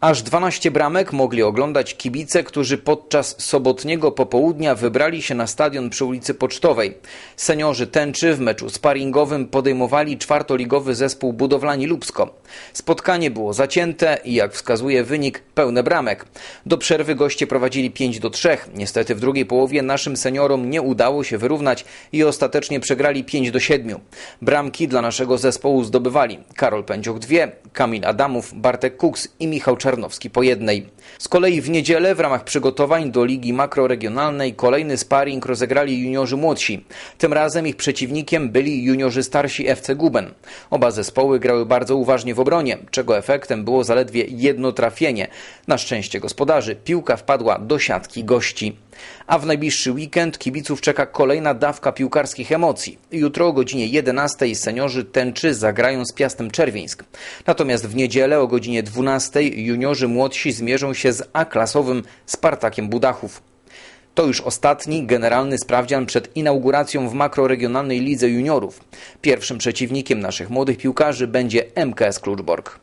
Aż 12 bramek mogli oglądać kibice, którzy podczas sobotniego popołudnia wybrali się na stadion przy ulicy Pocztowej. Seniorzy tęczy w meczu sparingowym podejmowali czwartoligowy zespół Budowlani Lubsko. Spotkanie było zacięte i jak wskazuje wynik, pełne bramek. Do przerwy goście prowadzili 5 do 3. Niestety w drugiej połowie naszym seniorom nie udało się wyrównać i ostatecznie przegrali 5 do 7. Bramki dla naszego zespołu zdobywali Karol Pędzioch dwie, Kamil Adamów, Bartek Kuks i Michał Czarnowski po jednej. Z kolei w niedzielę w ramach przygotowań do Ligi Makroregionalnej kolejny sparring rozegrali juniorzy młodsi. Tym razem ich przeciwnikiem byli juniorzy starsi FC Guben. Oba zespoły grały bardzo uważnie w obronie, czego efektem było zaledwie jedno trafienie. Na szczęście gospodarzy piłka wpadła do siatki gości. A w najbliższy weekend kibiców czeka kolejna dawka piłkarskich emocji. Jutro o godzinie 11 seniorzy Tęczy zagrają z Piastem Czerwińsk. Natomiast w niedzielę o godzinie 12 juniorzy młodsi zmierzą się z A-klasowym Spartakiem Budachów. To już ostatni generalny sprawdzian przed inauguracją w makroregionalnej lidze juniorów. Pierwszym przeciwnikiem naszych młodych piłkarzy będzie MKS Kluczbork.